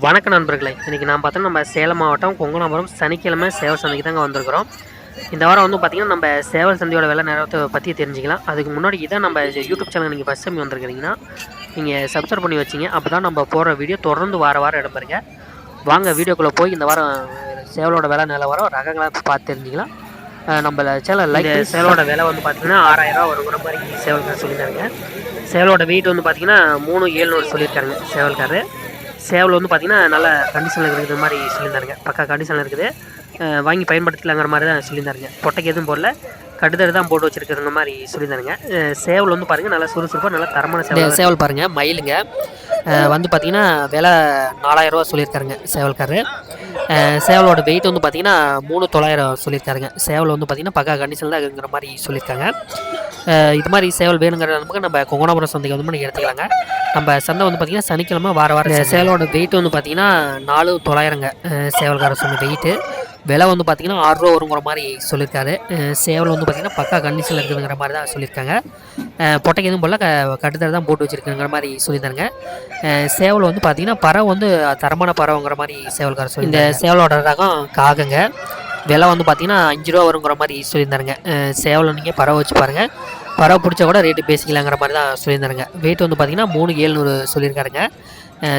வணக்க நண்பர்களே இன்றைக்கி நான் பார்த்தோன்னா நம்ம சேலம் மாவட்டம் கொங்கனாபுரம் சனிக்கிழமை சேவல் சந்தைக்கு தாங்க வந்திருக்கிறோம். இந்த வாரம் வந்து பார்த்திங்கன்னா நம்ம சேவல் சந்தையோட விலை நேரத்தை பற்றி தெரிஞ்சுக்கலாம். அதுக்கு முன்னாடி இதான் நம்ம யூடியூப் சேனல் நீங்கள் ஃபஸ்ட் டைம் வந்திருக்கிறீங்கன்னா நீங்கள் சப்ஸ்கிரைப் பண்ணி வச்சிங்க. அப்போ தான் நம்ம போடுற வீடியோ தொடர்ந்து வார வாரம் இடம்பெறுங்க. வாங்க வீடியோக்குள்ளே போய் இந்த வாரம் சேவலோட விலை நிலவரம் ரகங்களை பார்த்து தெரிஞ்சுக்கலாம். நம்ம சேனல் லைக் சேவலோட விலை வந்து பார்த்திங்கன்னா ஆறாயிரம் ஒரு மாதிரி சேவல்கார் சொல்லியிருக்காங்க சேவலோட வெயிட் வந்து பார்த்திங்கன்னா மூணு ஏழ்நூறு சொல்லியிருக்காங்க சேவல்காரு சேவல் வந்து பார்த்திங்கன்னா நல்ல கண்டிஷனில் இருக்கிற மாதிரி சொல்லியிருந்தாருங்க. பக்கா கண்டிஷனில் இருக்குது. வாங்கி பயன்படுத்தலாங்கிற மாதிரி தான் சொல்லியிருந்தாருங்க. பொட்டைக்கு எதுவும் போடல. கடுதர் தான் போட்டு வச்சிருக்கிற மாதிரி சொல்லியிருந்தாருங்க. சேவல் வந்து பாருங்கள் நல்லா சுறுசுறுப்பாக நல்லா தரமான சேவல் சேவல் பாருங்கள் மயிலுங்க. வந்து பார்த்திங்கன்னா விலை நாலாயிரரூவா சொல்லியிருக்காருங்க சேவல்காரரு. அஹ் சேவலோட வெயிட் வந்து பார்த்திங்கன்னா மூணு தொள்ளாயிரம் சொல்லியிருக்காருங்க. சேவல் வந்து பார்த்திங்கன்னா பக்கா கண்டிஷனில் இருக்குங்கிற மாதிரி சொல்லியிருக்காங்க. இது மாதிரி சேவல் வேணுங்கிற நமக்கு நம்ம கொங்கனாபுரம் சந்தைக்கு வந்து நீங்கள் எடுத்துக்கலாங்க. நம்ம சந்தை வந்து பார்த்திங்கன்னா சனிக்கிழமை வார வாரம் சேவலோட வெயிட் வந்து பார்த்திங்கன்னா நாலு தொள்ளாயிரங்க அஹ் சேவல்காரர் சொன்ன வெயிட்டு விலை வந்து பார்த்திங்கன்னா ஆறுரூவா வருங்கிற மாதிரி சொல்லியிருக்காரு. சேவல் வந்து பார்த்திங்கன்னா பக்கா கண்டிஷனில் இருக்குதுங்கிற மாதிரி தான் சொல்லியிருக்காங்க. பொட்டைக்கு எதுவும் போல க கட்டுத்தர தான் போட்டு வச்சுருக்குங்கிற மாதிரி சொல்லியிருந்தாங்க அஹ் சேவல் வந்து பார்த்திங்கன்னா பறவை வந்து தரமான பறவைங்கிற மாதிரி சேவல்காரர் சொல்லி இந்த சேவலோட ரகம் காகங்க. விலை வந்து பார்த்திங்கன்னா அஞ்சு ரூபா வருங்கிற மாதிரி சொல்லியிருந்தாருங்க. சேவலை நீங்கள் பறவை வச்சு பாருங்கள் பறவை பிடிச்சா கூட ரேட்டு பேசிக்கலாங்கிற மாதிரி தான் சொல்லியிருந்தாருங்க. வெயிட் வந்து பார்த்திங்கன்னா மூணு ஏழ்நூறு சொல்லியிருக்காருங்க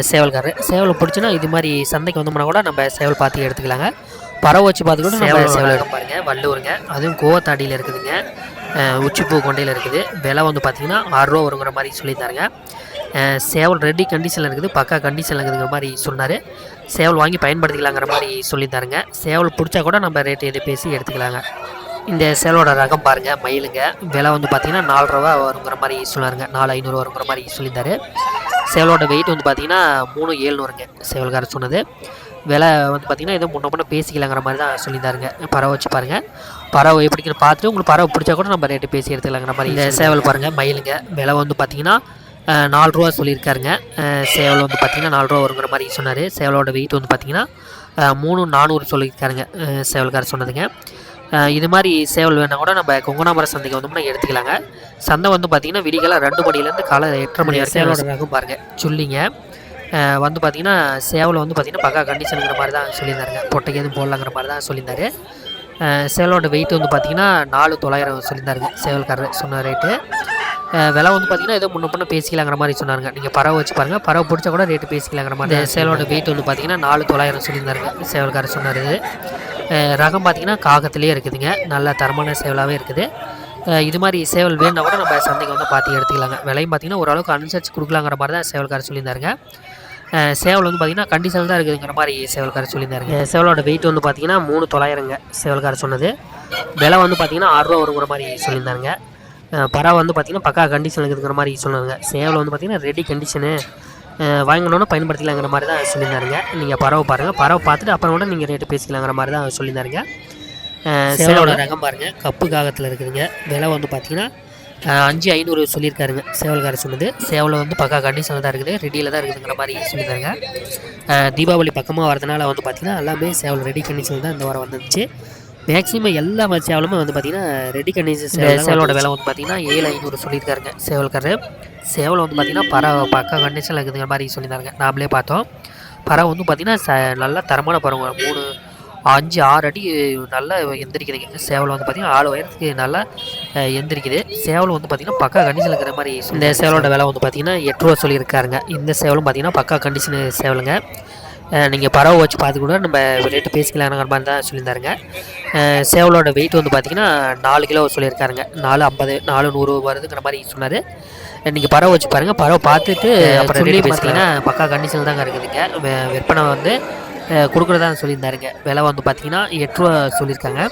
சேவல்காரர். சேவலை பிடிச்சுன்னா இது மாதிரி சந்தைக்கு வந்தோம்னா கூட நம்ம சேவல் பார்த்து எடுத்துக்கலாங்க. பறவை வச்சு பார்த்து கூட நம்ம சேவல் எடுக்க பாருங்க வல்லூருங்க அதுவும் கோவத்தாடியில் இருக்குதுங்க. உச்சிப்பூ கொண்டையில் இருக்குது. விலை வந்து பார்த்திங்கன்னா ஆறுரூவா வருங்கிற மாதிரி சொல்லியிருந்தாருங்க. சேவல் ரெடி கண்டிஷனில் இருக்குது பக்கா கண்டிஷனில் இருக்குதுங்கிற மாதிரி சொன்னார். சேவல் வாங்கி பயன்படுத்திக்கலாங்கிற மாதிரி சொல்லியிருந்தாருங்க. சேவல் பிடிச்சா கூட நம்ம ரேட்டு எது பேசி எடுத்துக்கலாங்க. இந்த சேவலோட ரகம் பாருங்கள் மயிலுங்க. விலை வந்து பார்த்திங்கன்னா நாலு ரூபா வருங்கிற மாதிரி சொன்னாருங்க. நாலு ஐநூறு வருங்கிற மாதிரி சொல்லியிருந்தாரு. சேவலோட வெயிட் வந்து பார்த்திங்கன்னா மூணு ஏழ்நூறுங்க சேவல்காரர் சொன்னது. விலை வந்து பார்த்திங்கன்னா ஏதோ முன்ன முன்ன பேசிக்கலாங்கிற மாதிரி தான் சொல்லியிருந்தாருங்க. பறவை வச்சு பாருங்கள் பறவை எப்படின்னு பார்த்துட்டு உங்களுக்கு பறவை பிடிச்சா கூட நம்ம ரேட்டு பேசி எடுத்துக்கலாங்கிற மாதிரி இந்த சேவல் பாருங்கள் மயிலுங்க. விலை வந்து பார்த்திங்கன்னா நாலு ரூபா சொல்லியிருக்காருங்க. சேவல் வந்து பார்த்திங்கன்னா நாலு ரூபா வருங்கிற மாதிரி சொன்னார். சேவலோட வெயிட் வந்து பார்த்திங்கன்னா மூணு நானூறு சொல்லியிருக்காருங்க அஹ், சேவல்காரர் சொன்னதுங்க. இது மாதிரி சேவல் வேணால் கூட நம்ம கொங்கனாமர சந்தைக்கு வந்தோம்னா எடுத்துக்கலாங்க. சந்தை வந்து பார்த்திங்கன்னா விடிகாலம் ரெண்டு மணிலேருந்து காலை எட்டரை மணி வரைக்கும் சேவலோட ரகம் பாருங்கள் சொல்லிங்க. வந்து பார்த்திங்கன்னா சேவல் வந்து பார்த்திங்கன்னா பக்கா கண்டிஷனுங்கிற மாதிரி தான் சொல்லியிருந்தாருங்க. பொட்டைக்கு எதுவும் போடலாங்கிற மாதிரி தான் சொல்லியிருந்தாரு. சேவலோட வெயிட் வந்து பார்த்திங்கன்னா நாலு தொள்ளாயிரம் சொல்லியிருந்தாருங்க சேவல்காரர் சொன்ன ரேட்டு விலை வந்து பார்த்திங்கன்னா ஏதோ முன்ன பின்ன பேசிக்கலாங்கிற மாதிரி சொன்னாருங்க. நீங்கள் பறவை வச்சு பாருங்கள் பறவை பிடிச்சா கூட ரேட்டு பேசிக்கலாங்கிற மாதிரி சேவலோட வெயிட் வந்து பார்த்திங்கன்னா நாலு தொள்ளாயிரம் சொல்லியிருந்தாருங்க. சேவல்காரர் சொன்னார். ரகம் பார்த்திங்கன்னா காகத்திலே இருக்குதுங்க. நல்ல தரமான சேவலாகவே இருக்குது. இது மாதிரி சேவல் வேணும்னா கூட நம்ம சந்தைக்கு வந்து பார்த்து எடுத்துக்கலாங்க. விலையும் பார்த்திங்கன்னா ஓரளவுக்கு அனுசரித்து கொடுக்கலாங்கிற மாதிரி தான் சேவல்காரர் சொல்லியிருந்தாருங்க. சேவல் வந்து பார்த்திங்கன்னா கண்டிஷன் தான் இருக்குதுங்கிற மாதிரி சேவல்காரர் சொல்லியிருந்தாருங்க. சேவலோட வெயிட் வந்து பார்த்திங்கன்னா மூணு தொள்ளாயிரங்க சேவல்காரர் சொன்னது. விலை வந்து பார்த்திங்கன்னா ஆறுரூவா வருங்கிற மாதிரி சொல்லியிருந்தாருங்க. பறவை வந்து பார்த்திங்கன்னா பக்கா கண்டிஷன் இருக்குதுங்கிற மாதிரி சொன்னாங்க. சேவல் வந்து பார்த்திங்கன்னா ரெடி கண்டிஷனு வாங்கணும்னா பயன்படுத்திக்கலாங்கிற மாதிரி தான் சொல்லியிருந்தாருங்க. நீங்கள் பறவை பாருங்கள் பறவை பார்த்துட்டு அப்புறம் கூட நீங்கள் ரேட்டு பேசிக்கலாங்கிற மாதிரி தான் சொல்லியிருந்தாருங்க. சேவலோட ரகம் பாருங்கள் கப்பு காகத்தில் இருக்குதுங்க. விலை வந்து பார்த்திங்கன்னா அஞ்சு ஐநூறு சொல்லியிருக்காருங்க. சேவல்காரர் சொன்னது. சேவலை வந்து பக்கா கண்டிஷனில் தான் இருக்குது. ரெடியில் தான் இருக்குதுங்கிற மாதிரி சொல்லியிருந்தாங்க அஹ், தீபாவளி பக்கமாக வரதுனால வந்து பார்த்திங்கன்னா எல்லாமே சேவல் ரெடி கண்டிஷன் தான் இந்த வாரம் வந்துருந்துச்சு. மேக்ஸிமம் எல்லா சேவலுமே வந்து பார்த்திங்கன்னா ரெடி கண்டிஷன் சேவல் சேவலோட விலை வந்து பார்த்திங்கன்னா ஏழு ஐநூறு சொல்லியிருக்காருங்க. சேவல்காரர். சேவல் வந்து பார்த்திங்கன்னா பறவை பக்கா கண்டிஷனில் இருக்குதுங்கிற மாதிரி சொல்லியிருந்தாங்க நாமளே பார்த்தோம். பறவை வந்து பார்த்திங்கன்னா ச நல்ல தரமான பறவை மூணு அஞ்சு ஆறு அடி நல்லா எந்திரிக்குதுங்க. சேவல் வந்து பார்த்திங்கன்னா ஆறு உயரத்துக்கு நல்லா எந்திரிக்குது. சேவல் வந்து பார்த்திங்கன்னா பக்கா கண்டிஷனில் இருக்கிற மாதிரி இந்த சேவலோட விலை வந்து பார்த்திங்கன்னா எட்டு ரூபா சொல்லியிருக்காருங்க. இந்த சேவலும் பார்த்திங்கன்னா பக்கா கண்டிஷனு சேவலுங்க. நீங்கள் பறவை வச்சு பார்த்து கூட நம்ம ரேட்டு பேசிக்கலாங்கிற மாதிரி தான் சொல்லியிருந்தாருங்க. சேவலோட வெயிட் வந்து பார்த்திங்கன்னா நாலு கிலோ சொல்லியிருக்காருங்க. நாலு ஐம்பது நாலு நூறு வருதுங்கிற மாதிரி சொன்னார். நீங்கள் பறவை வச்சு பாருங்கள் பறவை பார்த்துட்டு அப்புறம் ரேட்டு பேசிக்கலாம். பக்கா கண்டிஷனில் தாங்க இருக்குதுங்க. வெ- விற்பனை வந்து கொடுக்குறதா சொல்லியிருந்தாருங்க. விலை வந்து பார்த்திங்கன்னா எட்டு ரூபா சொல்லியிருக்காங்க.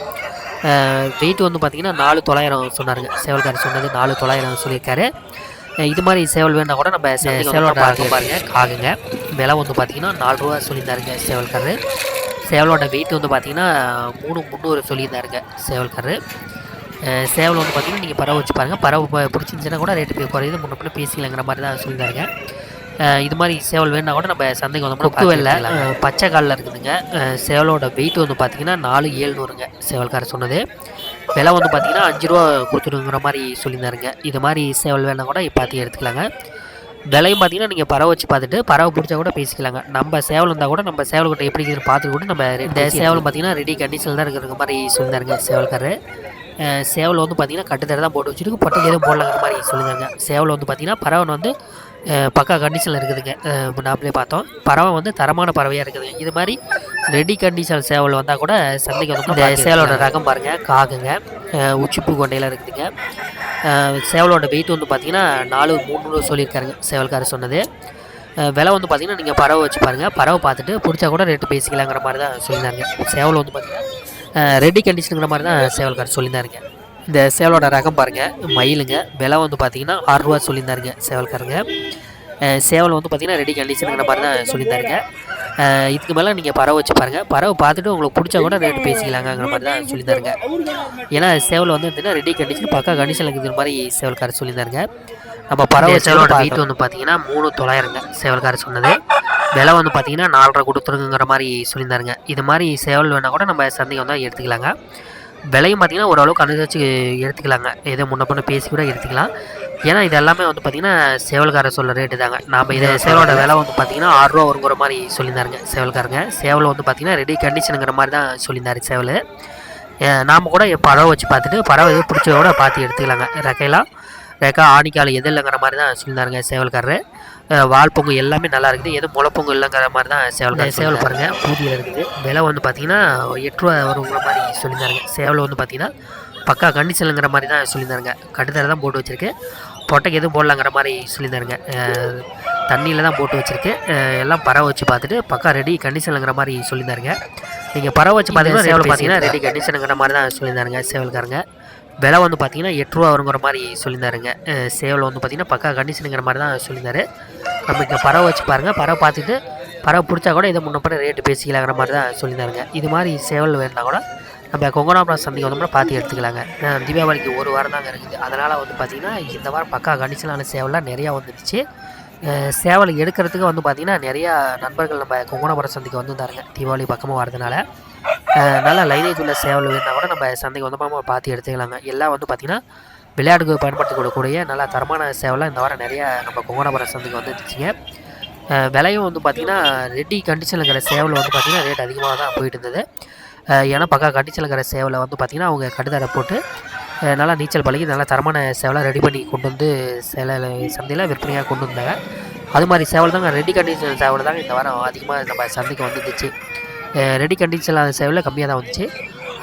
வெயிட் வந்து பார்த்திங்கன்னா நாலு தொள்ளாயிரம் சொன்னாருங்க. சேவல்காரர் சொன்னது நாலு தொள்ளாயிரம் சொல்லியிருக்காரு. இது மாதிரி சேவல் வேணா கூட நம்ம சே- சேவலோட ரகம் பாருங்க காகுங்க. விலை வந்து பார்த்திங்கன்னா நாலு ரூபா சொல்லியிருந்தாருங்க சேவல்காரர் சேவலோட வெயிட் வந்து பார்த்திங்கன்னா மூணு முந்நூறு சொல்லியிருந்தாருங்க சேவல்காரர் அஹ், சேவல் வந்து பார்த்திங்கன்னா நீங்கள் பறவை வச்சு பாருங்கள் பறவை பிடிச்சிருந்துச்சுன்னா கூட ரேட்டு குறையுது. முன்ன பின்ன பேசிக்கலாங்கிற மாதிரி தான் சொல்லியிருந்தாருங்க. இது மாதிரி சேவல் வேணா கூட நம்ம சந்தைக்கு வந்தோம்னா கொக்கு வெள்ளை பச்சை காலில் இருக்குதுங்க. சேவலோட வெயிட் வந்து பார்த்திங்கன்னா நாலு ஏழ்நூறுங்க. சேவல்காரர் சொன்னது. விலை வந்து பார்த்திங்கன்னா அஞ்சு ரூபா கொடுத்துருங்கிற மாதிரி சொல்லியிருந்தாருங்க. இது மாதிரி சேவல் வேணா கூட பார்த்து எடுத்துக்கலாங்க. விலையும் பார்த்தீங்கன்னா நீங்கள் பறவை வச்சு பார்த்துட்டு பறவை பிடிச்சா கூட பேசிக்கலாங்க. நம்ம சேவல் இருந்தால் கூட நம்ம சேவல்கிட்ட எப்படி இருக்குன்னு பார்த்துட்டு கூட நம்ம இந்த சேவல் பார்த்தீங்கன்னா ரெடி கண்டிஷனில் தான் இருக்கிற மாதிரி சொல்லியிருந்தாருங்க சேவல்காரரு. சேவல் வந்து பார்த்தீங்கன்னா கட்டுத்தர தான் போட்டு வச்சுருக்கு. பொட்டைக்கு எதுவும் போடலாங்கிற மாதிரி சொல்லியிருந்தாங்க. சேவல் வந்து பார்த்தீங்கன்னா பறவை வந்து பக்கா கண்டிஷனில் இருக்குதுங்க. நாமளே பார்த்தோம். பறவை வந்து தரமான பறவையாக இருக்குதுங்க இது மாதிரி ரெடி கண்டிஷன் சேவல் வந்தால் கூட சந்தைக்கு வந்து இந்த சேவலோட ரகம் பாருங்கள் காகுங்க. உச்சிப்பூ கொண்டையில் இருக்குதுங்க. சேவலோட வெயிட் வந்து பார்த்தீங்கன்னா நாலு மூணு சொல்லியிருக்காருங்க. சேவல்காரர் சொன்னது. விலை வந்து பார்த்தீங்கன்னா நீங்கள் பறவை வச்சு பாருங்கள் பறவை பார்த்துட்டு பிடிச்சா கூட ரேட்டு பேசிக்கலாங்கிற மாதிரி தான் சொல்லியிருந்தாங்க. சேவல் வந்து பார்த்தீங்கன்னா ரெடி கண்டிஷனுங்கிற மாதிரி தான் சேவல்காரர் சொல்லியிருந்தாருங்க. இந்த சேவலோட ரகம் பாருங்கள் மயிலுங்க. விலை வந்து பார்த்தீங்கன்னா ஆறுரூவா சொல்லியிருந்தாருங்க சேவல்காரங்க. சேவல் வந்து பார்த்தீங்கன்னா ரெடி கண்டிஷனுங்கிற மாதிரி தான் சொல்லியிருந்தாருங்க இதுக்கு மேலே நீங்கள் பறவை வச்சு பாருங்கள் பறவை பார்த்துட்டு உங்களுக்கு பிடிச்சா கூட ரேட்டு பேசிக்கலாங்கிற மாதிரி தான் சொல்லியிருந்தாருங்க. ஏன்னா சேவல் வந்து பார்த்தீங்கன்னா ரெடி கண்டிஷன் பக்கா கண்டிஷன் இருக்கிற மாதிரி சேவல்காரர் சொல்லியிருந்தாருங்க. நம்ம பறவை சேவலோட வெயிட் வந்து பார்த்தீங்கன்னா மூணு தொள்ளாயிரங்க சேவல்காரர் சொன்னது. விலை வந்து பார்த்தீங்கன்னா நாலரை கொடுத்துருங்கிற மாதிரி சொல்லியிருந்தாருங்க. இது மாதிரி சேவல் வேணால் கூட நம்ம சந்தைக்கு வந்தால் எடுத்துக்கலாங்க. விலையும் பார்த்தீங்கன்னா ஓரளவுக்கு அனுசரித்து எடுத்துக்கலாங்க. ஏதோ முன்ன பின்ன பேசி கூட எடுத்துக்கலாம். ஏன்னா இது எல்லாமே வந்து பார்த்தீங்கன்னா சேவல்காரர் சொல்ல ரேட்டு தாங்க. நாம் இதை சேவலோட விலை வந்து பார்த்தீங்கன்னா ஆறுரூவா வருங்கிற மாதிரி சொல்லியிருந்தாருங்க சேவல்காரங்க. சேவல் வந்து பார்த்தீங்கன்னா ரெடி கண்டிஷனுங்கிற மாதிரி தான் சொல்லியிருந்தாரு சேவல். நாம் கூட பறவை வச்சு பார்த்துட்டு பறவை எது பிடிச்சத கூட பார்த்து எடுத்துக்கலாங்க. ரெக்கையெல்லாம் ரெக்கா ஆணிக்கால் எது இல்லைங்கிற மாதிரி தான் சொல்லியிருந்தாருங்க சேவல்காரரு. அஹ் வால் பொங்கு எல்லாமே நல்லா இருக்குது. எதுவும் முளைப்பொங்கு இல்லைங்கிற மாதிரி தான் சேவல் சேவல் பாருங்கள் பூதியில் இருக்குது. விலை வந்து பார்த்தீங்கன்னா எட்டு ரூபா வருங்கிற மாதிரி சொல்லியிருந்தாருங்க. சேவல் வந்து பார்த்தீங்கன்னா பக்கா கண்டிஷனுங்கிற மாதிரி தான் சொல்லியிருந்தாருங்க. கட்டுத்தர தான் போட்டு வச்சுருக்கு. பொட்டைக்கு எதுவும் போடலாங்கிற மாதிரி சொல்லியிருந்தாருங்க. தண்ணியில் தான் போட்டு வச்சுருக்கு. எல்லாம் பறவை வச்சு பார்த்துட்டு பக்கா ரெடி கண்டிஷனுங்கிற மாதிரி சொல்லியிருந்தாருங்க. நீங்கள் பறவை வச்சு பார்த்தீங்கன்னா சேவல் பார்த்தீங்கன்னா ரெடி கண்டிஷனுங்கிற மாதிரி தான் சொல்லியிருந்தாருங்க சேவல்காரங்க. விலை வந்து பார்த்தீங்கன்னா எட்டு ரூபா வருங்கிற மாதிரி சொல்லியிருந்தாருங்க. சேவல் வந்து பார்த்தீங்கன்னா பக்கா கண்டிஷனுங்கிற மாதிரி தான் சொல்லியிருந்தாரு. நம்ம இந்த பறவை வச்சு பாருங்கள் பறவை பார்த்துட்டு பறவை பிடிச்சா கூட இதை முன்னப்பட ரேட்டு பேசிக்கலாங்கிற மாதிரி தான் சொல்லியிருந்தாருங்க. இது மாதிரி சேவல் வேணுன்னா கூட நம்ம கொங்கனாபுரம் சந்தைக்கு வந்தோம்னா பார்த்து எடுத்துக்கலாங்க. தீபாவளிக்கு ஒரு வாரம் தாங்க இருக்குது. அதனால் வந்து பார்த்திங்கன்னா இந்த வாரம் பக்கா கண்டிஷனான சேவல்லாம் நிறையா வந்துடுச்சு. சேவல் எடுக்கிறதுக்கு வந்து பார்த்திங்கன்னா நிறையா நண்பர்கள் நம்ம கொங்கனாபுரம் சந்தைக்கு வந்துருந்தாருங்க. தீபாவளி பக்கமாக வரதுனால நல்லா லைனேஜ் உள்ள சேவல் வேணுன்னா கூட நம்ம சந்தைக்கு வந்தோமா பார்த்து எடுத்துக்கலாங்க. எல்லாம் வந்து பார்த்திங்கன்னா விளையாட்டுக்கு பயன்படுத்தக்கூடிய நல்லா தரமான சேவலாம் இந்த வாரம் நிறையா நம்ம கொங்கனாபுரம் சந்தைக்கு வந்துருச்சுங்க விலையும் வந்து பார்த்திங்கன்னா ரெட்டி கண்டிஷனில் இருக்கிற சேவல் வந்து பார்த்திங்கன்னா ரேட் அதிகமாக தான் போயிட்டு இருந்தது. ஏன்னா பக்கா கண்டிஷனில் இருக்கிற சேவலை வந்து பார்த்திங்கன்னா அவங்க கடுதரை போட்டு நல்லா நீச்சல் பழகி நல்லா தரமான சேவலாக ரெடி பண்ணி கொண்டு வந்து சேலை சந்தையில் விற்பனையாக கொண்டு வந்தாங்க. அது மாதிரி சேவல் தாங்க ரெடி கண்டிஷன் சேவல் தாங்க இந்த வாரம் அதிகமாக நம்ம சந்தைக்கு வந்துருந்துச்சு ரெடி கண்டிஷனில் சேவலில் கம்மியாக தான் வந்துச்சு.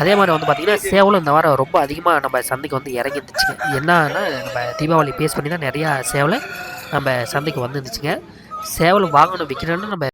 அதே மாதிரி வந்து பார்த்திங்கன்னா சேவலும் இந்த வாரம் ரொம்ப அதிகமாக நம்ம சந்தைக்கு வந்து இறங்கிருந்துச்சுங்க. என்னன்னா நம்ம தீபாவளி பேஸ் பண்ணி தான் நிறையா சேவலை நம்ம சந்தைக்கு வந்துருந்துச்சுங்க. சேவல் வாங்கணும் விற்கணும்னு நம்ம